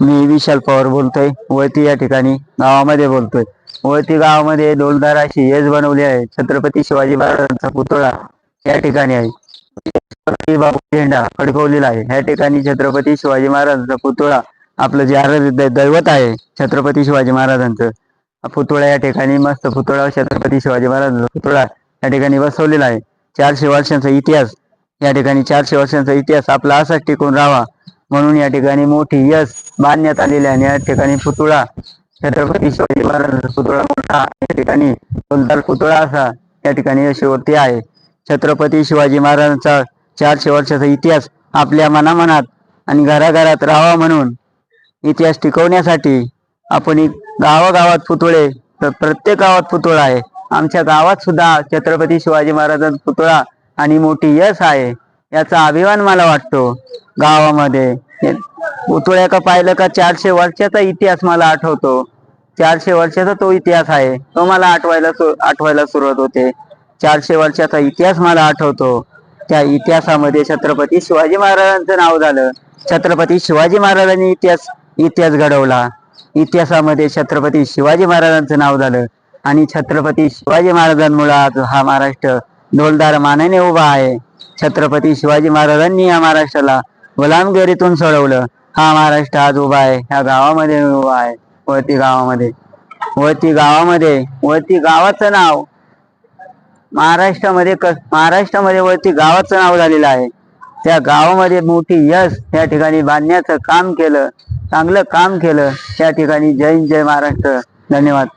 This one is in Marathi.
मी विशाल पवार बोलतोय. वळती या ठिकाणी गावामध्ये बोलतोय. वळती गावामध्ये डोलदार अशी येस बनवली आहे. छत्रपती शिवाजी महाराजांचा पुतळा या ठिकाणी आहे. बाबू झेंडा फडकवलेला आहे. या ठिकाणी छत्रपती शिवाजी महाराजांचा पुतळा आपलं जे आराध्य दैवत आहे छत्रपती शिवाजी महाराजांचं. पुतळा या ठिकाणी मस्त पुतळा छत्रपती शिवाजी महाराजांचा पुतळा या ठिकाणी बसवलेला आहे. चारशे वर्षांचा इतिहास. या ठिकाणी चारशे वर्षांचा इतिहास आपला असाच टिकून राहावा. म्हणून या ठिकाणी मोठी यश बांधण्यात आलेली आहे आणि या ठिकाणी पुतळा छत्रपती शिवाजी महाराजांचा पुतळा मोठा या ठिकाणी पुतळा असा या ठिकाणी यशवरती आहे. छत्रपती शिवाजी महाराजांचा चारशे वर्षाचा इतिहास आपल्या मनामनात आणि घराघरात राहावा म्हणून इतिहास टिकवण्यासाठी आपण एक गावागावात पुतळे तर प्रत्येक गावात पुतळा आहे. आमच्या गावात सुद्धा छत्रपती शिवाजी महाराजांचा पुतळा आणि मोठी यश आहे याचा अभिमान मला वाटतो गावामध्ये. पुतळ्या का पाहिलं का चारशे वर्षाचा इतिहास मला आठवतो. चारशे वर्षाचा तो इतिहास आहे तो मला आठवायला आठवायला सुरुवात होते. चारशे वर्षाचा इतिहास मला आठवतो. त्या इतिहासामध्ये छत्रपती शिवाजी महाराजांचं नाव झालं. छत्रपती शिवाजी महाराजांनी इतिहास इतिहास घडवला. इतिहासामध्ये छत्रपती शिवाजी महाराजांचं नाव झालं. आणि छत्रपती शिवाजी महाराजांमुळे आज हा महाराष्ट्र ढोलदार मानेने उभा आहे. छत्रपती शिवाजी महाराजांनी या महाराष्ट्राला गुलामगिरीतून सोडवलं. हा महाराष्ट्र आज उभा आहे. ह्या गावामध्ये उभा आहे. वळती गावामध्ये. वळती गावामध्ये. वळती गावाचं नाव महाराष्ट्रामध्ये क महाराष्ट्रामध्ये वरती गावाचं नाव झालेलं आहे. त्या गावामध्ये मोठी यश या ठिकाणी बांधण्याचं काम केलं. चांगलं काम केलं. त्या ठिकाणी जय जय महाराष्ट्र. धन्यवाद.